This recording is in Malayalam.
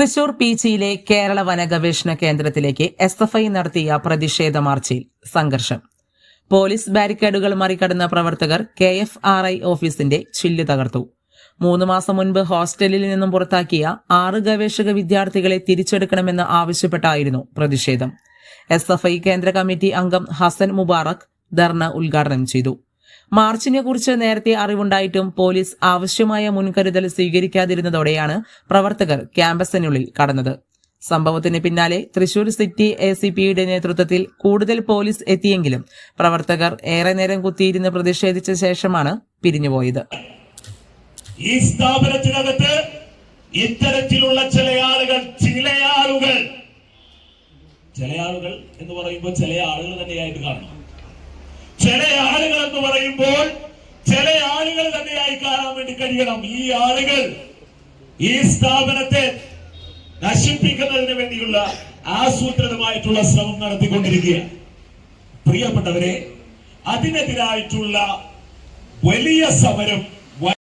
തൃശൂർ പീച്ചിയിലെ കേരള വന ഗവേഷണ കേന്ദ്രത്തിലേക്ക് എസ് എഫ് ഐ നടത്തിയ പ്രതിഷേധ മാർച്ചിൽ സംഘർഷം. പോലീസ് ബാരിക്കേഡുകൾ മറികടന്ന പ്രവർത്തകർ കെ എഫ് ആർ ഐ ഓഫീസിന്റെ ചില്ല് തകർത്തു. മൂന്ന് മാസം മുൻപ് ഹോസ്റ്റലിൽ നിന്നും പുറത്താക്കിയ ആറ് ഗവേഷക വിദ്യാർത്ഥികളെ തിരിച്ചെടുക്കണമെന്ന് ആവശ്യപ്പെട്ടായിരുന്നു പ്രതിഷേധം. എസ് എഫ് ഐ കേന്ദ്ര കമ്മിറ്റി അംഗം ഹസൻ മുബാറക് ധർണ ഉദ്ഘാടനം ചെയ്തു. മാർച്ചിനെ കുറിച്ച് നേരത്തെ അറിവുണ്ടായിട്ടും പോലീസ് ആവശ്യമായ മുൻകരുതൽ സ്വീകരിക്കാതിരുന്നതോടെയാണ് പ്രവർത്തകർ ക്യാമ്പസിനുള്ളിൽ കടന്നത്. സംഭവത്തിന് പിന്നാലെ തൃശൂർ സിറ്റി എ സി പിയുടെ നേതൃത്വത്തിൽ കൂടുതൽ പോലീസ് എത്തിയെങ്കിലും പ്രവർത്തകർ ഏറെ നേരം കുത്തിയിരുന്ന് പ്രതിഷേധിച്ച ശേഷമാണ് പിരിഞ്ഞുപോയത്. ഈ സ്ഥാപനത്തിനകത്ത് ഇത്തരത്തിലുള്ള ചില ആളുകൾ ചില ആളുകൾ ചില ആളുകൾ എന്ന് പറയുമ്പോൾ ചില ആളുകൾ തന്നെയായിട്ട് കാണണം. ചില ആളുകൾ എന്ന് പറയുമ്പോൾ ചില ആളുകൾ തന്നെയായി കാണാൻ വേണ്ടി കഴിയണം. ഈ ആളുകൾ ഈ സ്ഥാപനത്തെ നശിപ്പിക്കുന്നതിന് വേണ്ടിയുള്ള ആസൂത്രിതമായിട്ടുള്ള ശ്രമം നടത്തിക്കൊണ്ടിരിക്കുകയാണ്. പ്രിയപ്പെട്ടവരെ അതിനെതിരായിട്ടുള്ള വലിയ സമരം